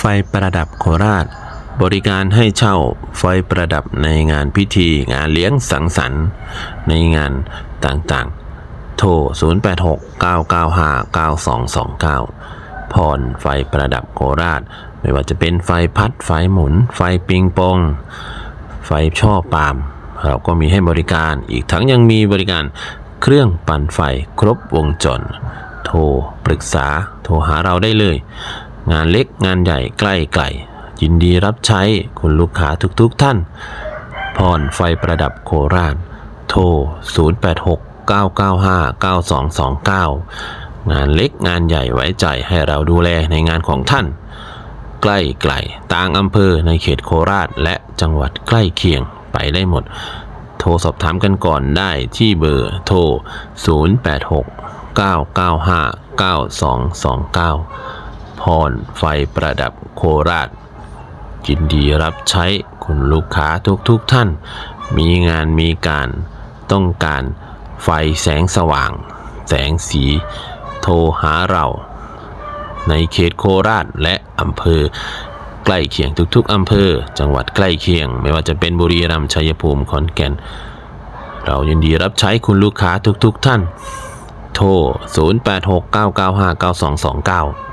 ไฟประดับโคราช บริการให้เช่าไฟประดับในงานพิธีงานเลี้ยงสังสรรค์ ในงานต่างๆ โทร 0869959229 พรไฟประดับโคราช ไม่ว่าจะเป็นไฟพัดไฟหมุน ไฟปิงปอง ไฟช่อปาล์มเราก็มีให้บริการอีกทั้งยังมีบริการเครื่องปั่นไฟครบวงจร โทรปรึกษาโทรหาเราได้เลย งานเล็กงานใหญ่ใกล้ไกลยินดีรับใช้คุณลูกค้าทุกๆทท่าน พรไฟประดับโคราช โทร 0869959229 งานเล็กงานใหญ่ไว้ใจให้เราดูแลในงานของท่าน ใกล้ไกลต่างอำเภอในเขตโคราชและจังหวัดใกล้เคียงไปได้หมด โทรสอบถามกันก่อนได้ที่เบอร์โทร 0869959229 พร ไฟประดับโคราชยินดีรับใช้คุณลูกค้าทุกๆทท่าน มีงานมีการต้องการไฟแสงสว่าง แสงสี โทรหาเรา ในเขตโคราชและอำเภอใกล้เคียงทุกๆอำเภอ จังหวัดใกล้เคียง ไม่ว่าจะเป็นบุรีรัมย์ชัยภูมิขอนแก่น เรายินดีรับใช้คุณลูกค้าทุกๆทท่าน โทร 0869959229